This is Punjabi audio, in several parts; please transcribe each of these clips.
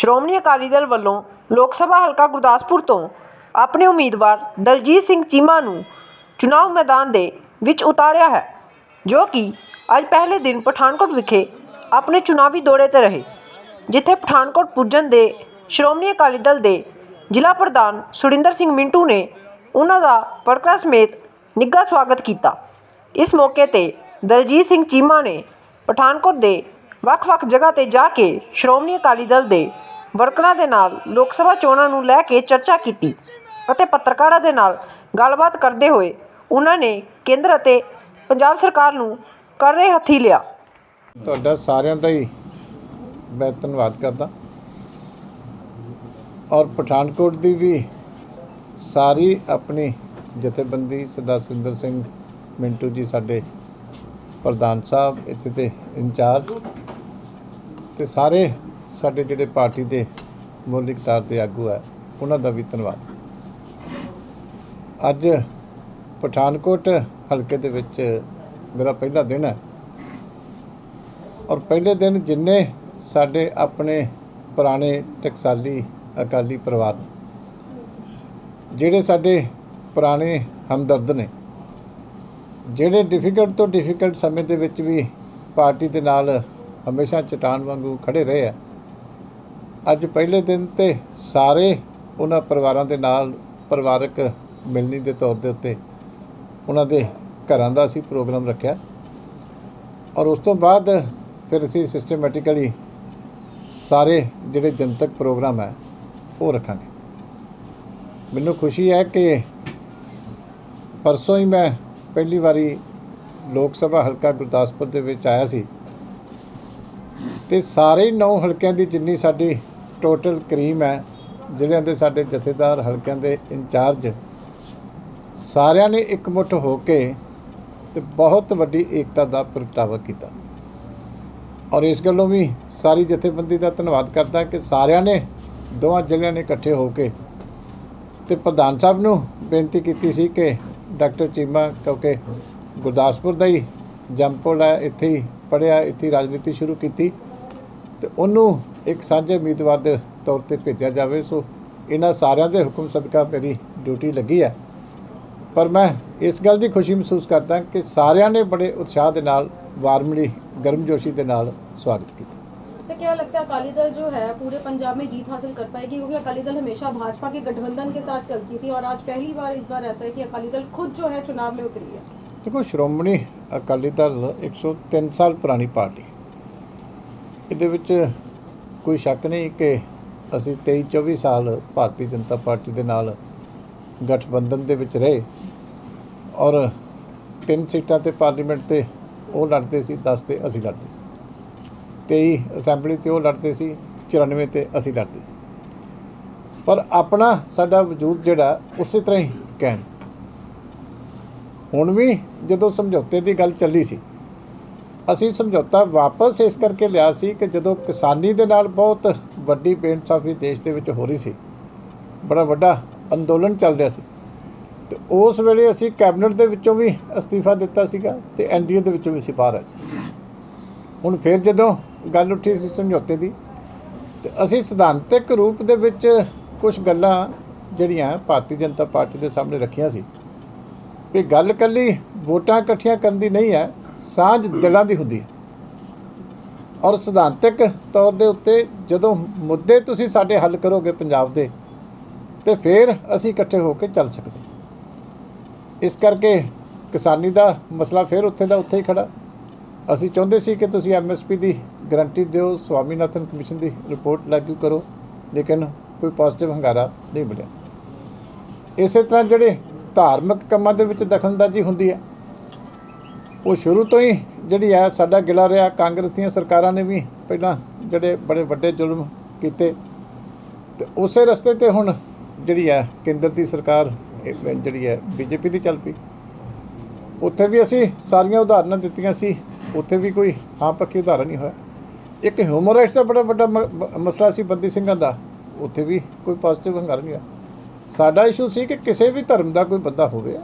ਸ਼੍ਰੋਮਣੀ ਅਕਾਲੀ ਦਲ ਵੱਲੋਂ ਲੋਕ ਸਭਾ ਹਲਕਾ ਗੁਰਦਾਸਪੁਰ ਤੋਂ ਆਪਣੇ ਉਮੀਦਵਾਰ ਦਲਜੀਤ ਸਿੰਘ ਚੀਮਾ ਨੂੰ ਚੁਣਾਵ ਮੈਦਾਨ ਦੇ ਵਿੱਚ ਉਤਾਰਿਆ ਹੈ, ਜੋ ਕਿ ਅੱਜ ਪਹਿਲੇ ਦਿਨ ਪਠਾਨਕੋਟ ਵਿਖੇ ਆਪਣੇ ਚੁਣਾਵੀ ਦੌਰੇ ਤੇ ਰਹੇ, ਜਿੱਥੇ ਪਠਾਨਕੋਟ ਪੁੱਜਣ ਦੇ ਸ਼੍ਰੋਮਣੀ ਅਕਾਲੀ ਦਲ ਦੇ ਜ਼ਿਲ੍ਹਾ ਪ੍ਰਧਾਨ ਸੁਰਿੰਦਰ ਸਿੰਘ ਮਿੰਟੂ ਨੇ ਉਹਨਾਂ ਦਾ ਪੜਕਾ ਸਮੇਤ ਨਿੱਘਾ ਸਵਾਗਤ ਕੀਤਾ। ਇਸ ਮੌਕੇ ਤੇ ਦਲਜੀਤ ਸਿੰਘ ਚੀਮਾ ਨੇ ਪਠਾਨਕੋਟ ਦੇ ਵੱਖ-ਵੱਖ ਜਗ੍ਹਾ ਤੇ ਜਾ ਕੇ ਸ਼੍ਰੋਮਣੀ ਅਕਾਲੀ ਦਲ ਦੇ ਵਰਕਰਾਂ ਦੇ ਨਾਲ ਲੋਕ ਸਭਾ ਚੋਣਾਂ ਨੂੰ ਲੈ ਕੇ ਚਰਚਾ ਕੀਤੀ ਅਤੇ ਪੱਤਰਕਾਰਾਂ ਦੇ ਨਾਲ ਗੱਲਬਾਤ ਕਰਦੇ ਹੋਏ ਉਹਨਾਂ ਨੇ ਕੇਂਦਰ ਅਤੇ ਪੰਜਾਬ ਸਰਕਾਰ ਨੂੰ ਕਰ ਹੱਥੀ ਲਿਆ। ਤੁਹਾਡਾ ਸਾਰਿਆਂ ਦਾ ਹੀ ਮੈਂ ਧੰਨਵਾਦ ਕਰਦਾ। ਔਰ ਪਠਾਨਕੋਟ ਦੀ ਵੀ ਸਾਰੀ ਆਪਣੀ ਜਥੇਬੰਦੀ ਸਰਦਾਰ ਸੁਰਿੰਦਰ ਸਿੰਘ ਮਿੰਟੂ ਜੀ ਸਾਡੇ ਪ੍ਰਧਾਨ ਸਾਹਿਬ, ਇੱਥੇ ਦੇ ਇੰਚਾਰਜ ਤੇ ਸਾਰੇ ਸਾਡੇ ਜਿਹੜੇ ਪਾਰਟੀ ਦੇ ਮੌਲਿਕ ਤਾਰ ਦੇ ਆਗੂ ਹੈ ਉਹਨਾਂ ਦਾ ਵੀ ਧੰਨਵਾਦ। ਅੱਜ ਪਠਾਨਕੋਟ ਹਲਕੇ ਦੇ ਵਿੱਚ ਮੇਰਾ ਪਹਿਲਾ ਦਿਨ ਹੈ। ਔਰ ਪਹਿਲੇ ਦਿਨ ਜਿੰਨੇ ਸਾਡੇ ਆਪਣੇ ਪੁਰਾਣੇ ਟਕਸਾਲੀ ਅਕਾਲੀ ਪਰਿਵਾਰ ਜਿਹੜੇ ਸਾਡੇ ਪੁਰਾਣੇ ਹਮਦਰਦ ਨੇ, ਜਿਹੜੇ ਡਿਫਿਕਲਟ ਤੋਂ ਡਿਫਿਕਲਟ ਸਮੇਂ ਦੇ ਵਿੱਚ ਵੀ ਪਾਰਟੀ ਦੇ ਨਾਲ ਹਮੇਸ਼ਾ ਚਟਾਨ ਵਾਂਗੂ ਖੜੇ ਰਹੇ ਆ ਅੱਜ ਪਹਿਲੇ ਦਿਨ ਤੇ ਸਾਰੇ ਉਹਨਾਂ ਪਰਿਵਾਰਾਂ ਦੇ ਨਾਲ ਪਰਿਵਾਰਕ ਮਿਲਣੀ ਦੇ ਤੌਰ ਦੇ ਉੱਤੇ ਉਹਨਾਂ ਦੇ ਘਰਾਂ ਦਾ ਅਸੀਂ ਪ੍ਰੋਗਰਾਮ ਰੱਖਿਆ। ਔਰ ਉਸ ਤੋਂ ਬਾਅਦ ਫਿਰ ਅਸੀਂ ਸਿਸਟਮੈਟਿਕਲੀ ਸਾਰੇ ਜਿਹੜੇ ਜਨਤਕ ਪ੍ਰੋਗਰਾਮ ਹੈ, ਉਹ ਰੱਖਾਂਗੇ। ਮੈਨੂੰ ਖੁਸ਼ੀ ਹੈ ਕਿ ਪਰਸੋਂ ਹੀ ਮੈਂ ਪਹਿਲੀ ਵਾਰੀ ਲੋਕ ਸਭਾ ਹਲਕਾ ਗੁਰਦਾਸਪੁਰ ਦੇ ਵਿੱਚ ਆਇਆ ਸੀ ਤੇ ਸਾਰੇ ਨੌ ਹਲਕਿਆਂ ਦੀ ਜਿੰਨੀ ਸਾਡੀ ਟੋਟਲ ਕਰੀਮ ਹੈ ਜ਼ਿਲ੍ਹਿਆਂ ਦੇ ਸਾਡੇ ਜਥੇਦਾਰ, ਹਲਕਿਆਂ ਦੇ ਇੰਚਾਰਜ ਸਾਰਿਆਂ ਨੇ ਇਕਮੁੱਠ ਹੋ ਕੇ ਤੇ ਬਹੁਤ ਵੱਡੀ ਏਕਤਾ ਦਾ ਪ੍ਰਗਟਾਵਾ ਕੀਤਾ। ਔਰ ਇਸ ਗੱਲੋਂ ਵੀ ਸਾਰੀ ਜਥੇਬੰਦੀ ਦਾ ਧੰਨਵਾਦ ਕਰਦਾ ਕਿ ਸਾਰਿਆਂ ਨੇ, ਦੋਵਾਂ ਜ਼ਿਲ੍ਹਿਆਂ ਨੇ ਇਕੱਠੇ ਹੋ ਕੇ ਤੇ ਪ੍ਰਧਾਨ ਸਾਹਿਬ ਨੂੰ ਬੇਨਤੀ ਕੀਤੀ ਸੀ ਕਿ ਡਾਕਟਰ ਚੀਮਾ, ਕਿਉਂਕਿ ਗੁਰਦਾਸਪੁਰ ਦਾ ਹੀ ਜੰਪੋਲ ਹੈ, ਇੱਥੇ ਹੀ ਪੜ੍ਹਿਆ, ਇੱਥੇ ਰਾਜਨੀਤੀ ਸ਼ੁਰੂ ਕੀਤੀ ਤੇ ਉਹਨੂੰ ਇੱਕ ਸਾਂਝੇ ਉਮੀਦਵਾਰ ਦੇ ਤੌਰ ਤੇ ਭੇਜਿਆ ਜਾਵੇ ਸੋ ਇਹਨਾਂ ਸਾਰਿਆਂ ਦੇ ਹੁਕਮ ਸਦਕਾ ਮੇਰੀ ਡਿਊਟੀ ਲੱਗੀ ਹੈ ਪਰ ਮੈਂ ਇਸ ਗੱਲ ਦੀ ਖੁਸ਼ੀ ਮਹਿਸੂਸ ਕਰਦਾ ਕਿ ਸਾਰਿਆਂ ਨੇ ਬੜੇ ਉਤਸ਼ਾਹ ਦੇ ਨਾਲ ਵਾਰਮਲੀ ਗਰਮਜੋਸ਼ੀ ਦੇ ਨਾਲ ਸਵਾਗਤ ਕੀਤਾ से क्या लगता है अकाली दल जो है पूरे पंजाब में जीत हासिल कर पाएगी क्योंकि अकाली दल हमेशा भाजपा के गठबंधन के साथ चलती थी और आज पहली बार इस बार ऐसा है कि अकाली दल खुद जो है चुनाव में उतरी है ਦੇਖੋ ਸ਼੍ਰੋਮਣੀ ਅਕਾਲੀ ਦਲ 103 ਸਾਲ ਪੁਰਾਣੀ ਪਾਰਟੀ ਇਹਦੇ ਵਿੱਚ ਕੋਈ ਸ਼ੱਕ ਨਹੀਂ ਕਿ ਅਸੀਂ 23 24 ਸਾਲ ਭਾਰਤੀ ਜਨਤਾ ਪਾਰਟੀ ਦੇ ਨਾਲ ਗਠਬੰਧਨ ਦੇ ਵਿੱਚ ਰਹੇ ਔਰ ਤਿੰਨ ਸੀਟਾਂ ਤੇ ਪਾਰਲੀਮੈਂਟ ਤੇ ਉਹ ਲੜਦੇ ਸੀ 10 ਤੇ ਅਸੀਂ ਲੜਦੇ ਸੀ। 23 ਅਸੈਂਬਲੀ ਤੇ ਉਹ ਲੜਦੇ ਸੀ 94 ਤੇ ਅਸੀਂ ਲੜਦੇ ਸੀ। ਪਰ ਆਪਣਾ ਸਾਡਾ ਵਜੂਦ ਜਿਹੜਾ ਉਸੇ ਤਰ੍ਹਾਂ ਹੀ ਕਾਇਮ। ਹੁਣ ਵੀ ਜਦੋਂ ਸਮਝੌਤੇ ਦੀ ਗੱਲ ਚੱਲੀ ਸੀ ਅਸੀਂ ਸਮਝੌਤਾ ਵਾਪਸ ਇਸ ਕਰਕੇ ਲਿਆ ਸੀ ਕਿ ਜਦੋਂ ਕਿਸਾਨੀ ਦੇ ਨਾਲ ਬਹੁਤ ਵੱਡੀ ਬੇਇਨਸਾਫੀ ਦੇਸ਼ ਦੇ ਵਿੱਚ ਹੋ ਰਹੀ ਸੀ, ਬੜਾ ਵੱਡਾ ਅੰਦੋਲਨ ਚੱਲ ਰਿਹਾ ਸੀ, ਤੇ ਉਸ ਵੇਲੇ ਅਸੀਂ ਕੈਬਨਿਟ ਦੇ ਵਿੱਚੋਂ ਵੀ ਅਸਤੀਫਾ ਦਿੱਤਾ ਸੀਗਾ ਤੇ ਐਨਡੀਏ ਦੇ ਵਿੱਚੋਂ ਵੀ ਅਸੀਂ ਬਾਹਰ ਆਏ ਸੀ। ਹੁਣ ਫਿਰ ਜਦੋਂ ਗੱਲ ਉੱਠੀ ਸੀ ਸਮਝੌਤੇ ਦੀ, ਤੇ ਅਸੀਂ ਸਿਧਾਂਤਕ ਰੂਪ ਦੇ ਵਿੱਚ ਕੁਝ ਗੱਲਾਂ ਜਿਹੜੀਆਂ ਭਾਰਤੀ ਜਨਤਾ ਪਾਰਟੀ ਦੇ ਸਾਹਮਣੇ ਰੱਖੀਆਂ ਸੀ, ਵੀ ਗੱਲ ਕੱਲੀ ਵੋਟਾਂ ਇਕੱਠੀਆਂ ਕਰਨ ਦੀ ਨਹੀਂ ਹੈ ਸਾਂਝ ਦਿਲਾਂ ਦੀ ਹੁੰਦੀ ਹੈ। ਔਰ ਸਿਧਾਂਤਕ ਤੌਰ ਦੇ ਉੱਤੇ ਜਦੋਂ ਮੁੱਦੇ ਤੁਸੀਂ ਸਾਡੇ ਹੱਲ ਕਰੋਗੇ ਪੰਜਾਬ ਦੇ, ਤੇ ਫਿਰ ਅਸੀਂ ਇਕੱਠੇ ਹੋ ਕੇ ਚੱਲ ਸਕਦੇ ਇਸ ਕਰਕੇ ਕਿਸਾਨੀ ਦਾ ਮਸਲਾ ਫਿਰ ਉੱਥੇ ਦਾ ਉੱਥੇ ਹੀ ਖੜਾ। ਅਸੀਂ ਚਾਹੁੰਦੇ ਸੀ ਕਿ ਤੁਸੀਂ ਐਮਐਸਪੀ ਦੀ ਗਰੰਟੀ ਦਿਓ, ਸਵਾਮੀਨਾਥਨ ਕਮਿਸ਼ਨ ਦੀ ਰਿਪੋਰਟ ਲਾਗੂ ਕਰੋ, ਲੇਕਿਨ ਕੋਈ ਪੋਜ਼ਿਟਿਵ ਹੰਗਾਰਾ ਨਹੀਂ ਮਿਲਿਆ। ਇਸੇ ਤਰ੍ਹਾਂ ਜਿਹੜੇ ਧਾਰਮਿਕ ਕੰਮਾਂ ਦੇ ਵਿੱਚ ਦਖਲਅੰਦਾਜ਼ੀ ਹੁੰਦੀ ਹੈ ਉਹ ਸ਼ੁਰੂ ਤੋਂ ਹੀ ਜਿਹੜੀ ਹੈ ਸਾਡਾ ਗਿਲਾ ਰਿਹਾ। ਕਾਂਗਰਸ ਦੀਆਂ ਸਰਕਾਰਾਂ ਨੇ ਵੀ ਪਹਿਲਾਂ ਜਿਹੜੇ ਬੜੇ ਵੱਡੇ ਜ਼ੁਲਮ ਕੀਤੇ। ਤੇ ਉਸੇ ਰਸਤੇ ਤੇ ਹੁਣ ਜਿਹੜੀ ਹੈ ਕੇਂਦਰ ਦੀ ਸਰਕਾਰ, ਇਹ ਜਿਹੜੀ ਹੈ ਬੀਜੇਪੀ ਦੀ ਚੱਲ ਪਈ। ਉੱਥੇ ਵੀ ਅਸੀਂ ਸਾਰੀਆਂ ਉਦਾਹਰਨਾਂ ਦਿੱਤੀਆਂ ਸੀ। ਉੱਥੇ ਵੀ ਕੋਈ ਹਾਂ ਪੱਕੀ ਉਦਾਹਰਨ ਨਹੀਂ ਹੋਇਆ। ਇੱਕ ਹਿਊਮਨ ਰਾਈਟਸ ਦਾ ਬੜਾ ਵੱਡਾ ਮ- ਮ- ਮਸਲਾ ਸੀ ਬੰਦੀ ਸਿੰਘਾਂ ਦਾ। ਉੱਥੇ ਵੀ ਕੋਈ ਪੋਜ਼ਿਟਿਵ ਹੰਗਾਰਾ ਨਹੀਂ ਹੋਇਆ। ਸਾਡਾ ਇਸ਼ੂ ਸੀ ਕਿ ਕਿਸੇ ਵੀ ਧਰਮ ਦਾ ਕੋਈ ਬੰਦਾ ਹੋਵੇ।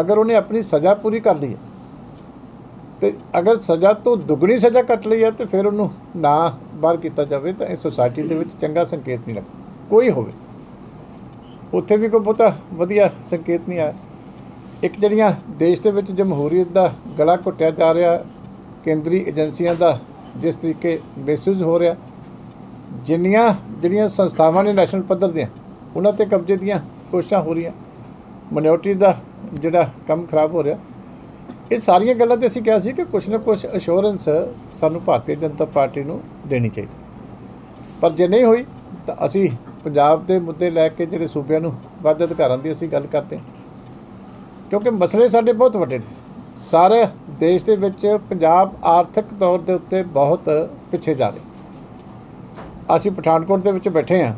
ਅਗਰ ਉਹਨੇ ਆਪਣੀ ਸਜ਼ਾ ਪੂਰੀ ਕਰ ਲਈ ਹੈ ਤੇ ਅਗਰ ਸਜ਼ਾ ਤੋਂ ਦੁੱਗਣੀ ਸਜ਼ਾ ਕੱਟ ਲਈ ਹੈ ਤੇ ਫਿਰ ਉਹਨੂੰ ਨਾ ਬਾਹਰ ਕੀਤਾ ਜਾਵੇ ਤਾਂ ਇਹ ਸੁਸਾਇਟੀ ਦੇ ਵਿੱਚ ਚੰਗਾ ਸੰਕੇਤ ਨਹੀਂ ਲੱਗਦਾ। ਕੋਈ ਹੋਵੇ। ਉੱਥੇ ਵੀ ਕੋਈ ਬਹੁਤਾ ਵਧੀਆ ਸੰਕੇਤ ਨਹੀਂ ਆਇਆ। ਇੱਕ ਜਿਹੜੀਆਂ ਦੇਸ਼ ਦੇ ਵਿੱਚ ਜਮਹੂਰੀਅਤ ਦਾ ਗਲਾ ਘੁੱਟਿਆ ਜਾ ਰਿਹਾ, ਕੇਂਦਰੀ ਏਜੰਸੀਆਂ ਦਾ ਜਿਸ ਤਰੀਕੇ ਮਿਸਯੂਜ਼ ਹੋ ਰਿਹਾ, ਜਿੰਨੀਆਂ ਜਿਹੜੀਆਂ ਸੰਸਥਾਵਾਂ ਨੇ ਨੈਸ਼ਨਲ ਪੱਧਰ ਦੀਆਂ, ਉਹਨਾਂ ਤੇ ਕਬਜ਼ੇ ਦੀਆਂ ਕੋਸ਼ਿਸ਼ਾਂ ਹੋ ਰਹੀਆਂ। ਮਿਨੋਰਟੀ ਦਾ ਜਿਹੜਾ ਕੰਮ ਖਰਾਬ ਹੋ ਰਿਹਾ ਇਹ ਸਾਰੀਆਂ ਗੱਲਾਂ ਤੇ ਅਸੀਂ ਕਿਹਾ ਸੀ ਕਿ ਕੁਛ ਨਾ ਕੁਛ ਅਸ਼ੋਰੈਂਸ ਸਾਨੂੰ ਭਾਰਤੀ ਜਨਤਾ ਪਾਰਟੀ ਨੂੰ ਦੇਣੀ ਚਾਹੀਦੀ। ਪਰ ਜੇ ਨਹੀਂ ਹੋਈ, ਤਾਂ ਅਸੀਂ ਪੰਜਾਬ ਦੇ ਮੁੱਦੇ ਲੈ ਕੇ ਜਿਹੜੇ ਸੂਬਿਆਂ ਨੂੰ ਵੱਧ ਅਧਿਕਾਰਾਂ ਦੀ ਅਸੀਂ ਗੱਲ ਕਰਦੇ ਹਾਂ। ਕਿਉਂਕਿ ਮਸਲੇ ਸਾਡੇ ਬਹੁਤ ਵੱਡੇ ਨੇ। ਸਾਰੇ ਦੇਸ਼ ਦੇ ਵਿੱਚ ਪੰਜਾਬ ਆਰਥਿਕ ਤੌਰ ਦੇ ਉੱਤੇ ਬਹੁਤ ਪਿੱਛੇ ਜਾ ਰਿਹਾ। ਅਸੀਂ ਪਠਾਨਕੋਟ ਦੇ ਵਿੱਚ ਬੈਠੇ ਹਾਂ।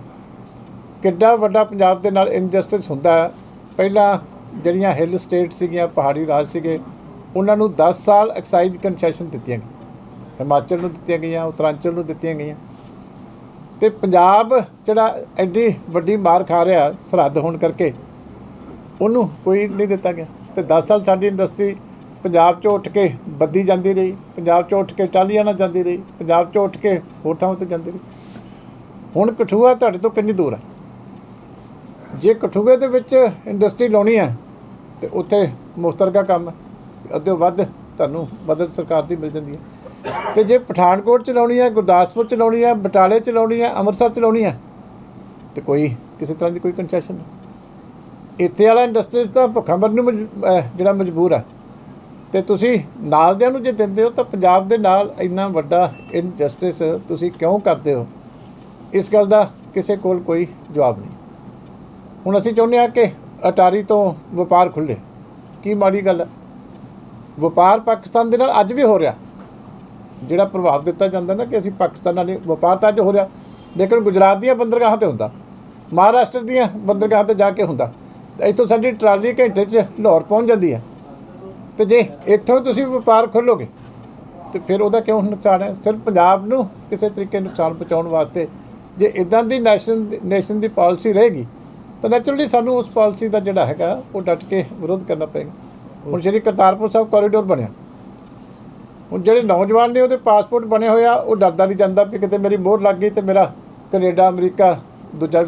ਕਿੱਡਾ ਵੱਡਾ ਪੰਜਾਬ ਦੇ ਨਾਲ ਇਨਜਸਟਿਸ ਹੁੰਦਾ ਪਹਿਲਾਂ ਜਿਹੜੀਆਂ ਹਿੱਲ ਸਟੇਟ ਸੀਗੀਆਂ, ਪਹਾੜੀ ਰਾਜ ਸੀਗੇ ਉਹਨਾਂ ਨੂੰ 10 ਸਾਲ ਐਕਸਾਈਜ਼ ਕਨਸੈਸ਼ਨ ਦਿੱਤੀਆਂ ਗਈਆਂ। ਹਿਮਾਚਲ ਨੂੰ ਦਿੱਤੀਆਂ ਗਈਆਂ, ਉੱਤਰਾਂਚਲ ਨੂੰ ਦਿੱਤੀਆਂ ਗਈਆਂ। ਤੇ ਪੰਜਾਬ ਜਿਹੜਾ ਐਡੀ ਵੱਡੀ ਮਾਰ ਖਾ ਰਿਹਾ, ਸਰਹੱਦ ਹੋਣ ਕਰਕੇ, ਉਹਨੂੰ ਕੋਈ ਨਹੀਂ ਦਿੱਤਾ ਗਿਆ। ਤੇ 10 ਸਾਲ ਸਾਡੀ ਇੰਡਸਟਰੀ ਪੰਜਾਬ 'ਚੋਂ ਉੱਠ ਕੇ ਬੱਦੀ ਜਾਂਦੀ ਰਹੀ, ਪੰਜਾਬ 'ਚੋਂ ਉੱਠ ਕੇ ਟਾਲੀਆਣਾ ਜਾਂਦੀ ਰਹੀ, ਪੰਜਾਬ 'ਚੋਂ ਉੱਠ ਕੇ ਹੋਰ ਥਾਵਾਂ ਤੇ ਜਾਂਦੀ ਰਹੀ। ਹੁਣ ਕਠੂਆ ਤੁਹਾਡੇ ਤੋਂ ਕਿੰਨੀ ਦੂਰ ਹੈ ਜੇ ਕਠੂਏ ਦੇ ਵਿੱਚ ਇੰਡਸਟਰੀ ਲਾਉਣੀ ਹੈ ਤੇ ਉੱਥੇ ਮੁਖਤਰਗਾ ਕੰਮ ਹੈ ਅੱਧੇ ਵੱਧ ਤੁਹਾਨੂੰ ਮਦਦ ਸਰਕਾਰ ਦੀ ਮਿਲ ਜਾਂਦੀ ਹੈ। ਤੇ ਜੇ ਪਠਾਨਕੋਟ ਚ ਲਾਉਣੀ ਹੈ, ਗੁਰਦਾਸਪੁਰ ਚ ਲਾਉਣੀ ਹੈ, ਬਟਾਲੇ ਚ ਲਾਉਣੀ ਹੈ, ਅੰਮ੍ਰਿਤਸਰ ਚ ਲਾਉਣੀ ਹੈ, ਤੇ ਕੋਈ ਕਿਸੇ ਤਰ੍ਹਾਂ ਦੀ ਕੋਈ ਕੰਸੈਸ਼ਨ ਨਹੀਂ। ਇੱਥੇ ਵਾਲਾ ਇੰਡਸਟਰੀਜ਼ ਤਾਂ ਭੁੱਖਾ ਮਰਨ ਨੂੰ ਮਜ- ਜਿਹੜਾ ਮਜਬੂਰ ਹੈ। ਤੇ ਤੁਸੀਂ ਨਾਲ ਦਿਆਂ ਨੂੰ ਜੇ ਦਿੰਦੇ ਹੋ ਤਾਂ ਪੰਜਾਬ ਦੇ ਨਾਲ ਇੰਨਾ ਵੱਡਾ ਇਨਜਸਟਿਸ ਤੁਸੀਂ ਕਿਉਂ ਕਰਦੇ ਹੋ? ਇਸ ਗੱਲ ਦਾ ਕਿਸੇ ਕੋਲ ਕੋਈ ਜਵਾਬ ਨਹੀਂ। ਹੁਣ ਅਸੀਂ ਚਾਹੁੰਦੇ ਹਾਂ ਕਿ ਅਟਾਰੀ ਤੋਂ ਵਪਾਰ ਖੁੱਲੇ ਕੀ ਮਾੜੀ ਗੱਲ ਹੈ? ਵਪਾਰ ਪਾਕਿਸਤਾਨ ਦੇ ਨਾਲ ਅੱਜ ਵੀ ਹੋ ਰਿਹਾ। ਜਿਹੜਾ ਪ੍ਰਭਾਵ ਦਿੱਤਾ ਜਾਂਦਾ ਨਾ ਕਿ ਅਸੀਂ ਪਾਕਿਸਤਾਨ ਨਾਲ ਵਪਾਰ ਤਾਂ ਅੱਜ ਹੋ ਰਿਹਾ। ਲੇਕਿਨ ਗੁਜਰਾਤ ਦੀਆਂ ਬੰਦਰਗਾਹਾਂ ਤੇ ਹੁੰਦਾ। ਮਹਾਰਾਸ਼ਟਰ ਦੀਆਂ ਬੰਦਰਗਾਹਾਂ ਤੇ ਜਾ ਕੇ ਹੁੰਦਾ। ਤੇ ਇੱਥੋਂ ਸਾਡੀ ਟਰਾਲੀ ਘੰਟੇ 'ਚ ਲਾਹੌਰ ਪਹੁੰਚ ਜਾਂਦੀ ਹੈ। ਤੇ ਜੇ ਇੱਥੋਂ ਤੁਸੀਂ ਵਪਾਰ ਖੋਲੋਗੇ, ਤੇ ਫਿਰ ਉਹਦਾ ਕਿਉਂ ਨੁਕਸਾਨ ਹੈ? ਸਿਰਫ ਪੰਜਾਬ ਨੂੰ ਕਿਸੇ ਤਰੀਕੇ ਨੁਕਸਾਨ ਪਹੁੰਚਾਉਣ ਵਾਸਤੇ ਜੇ ਇਦਾਂ ਦੀ ਨੈਸ਼ਨ, ਨੇਸ਼ਨ ਦੀ ਪਾਲਿਸੀ ਰਹੇਗੀ, ਤਾਂ ਨੈਚੁਰਲੀ ਸਾਨੂੰ ਉਸ ਪਾਲਿਸੀ ਦਾ ਜਿਹੜਾ ਹੈਗਾ, ਉਹ ਡਟ ਕੇ ਵਿਰੋਧ ਕਰਨਾ ਪਏਗਾ। ਹੁਣ ਸ਼੍ਰੀ ਕਰਤਾਰਪੁਰ ਸਾਹਿਬ ਕੋਰੀਡੋਰ ਬਣਿਆ, ਹੁਣ ਜਿਹੜੇ ਨੌਜਵਾਨ ਨੇ ਉਹਦੇ ਪਾਸਪੋਰਟ ਬਣੇ ਹੋਏ ਆ, ਉਹ ਡਰਦਾ ਨਹੀਂ ਜਾਂਦਾ ਵੀ ਕਿਤੇ ਮੇਰੀ ਮੋਹਰ ਲੱਗ ਗਈ ਤੇ ਮੇਰਾ ਕੈਨੇਡਾ, ਅਮਰੀਕਾ, ਦੂਜਾ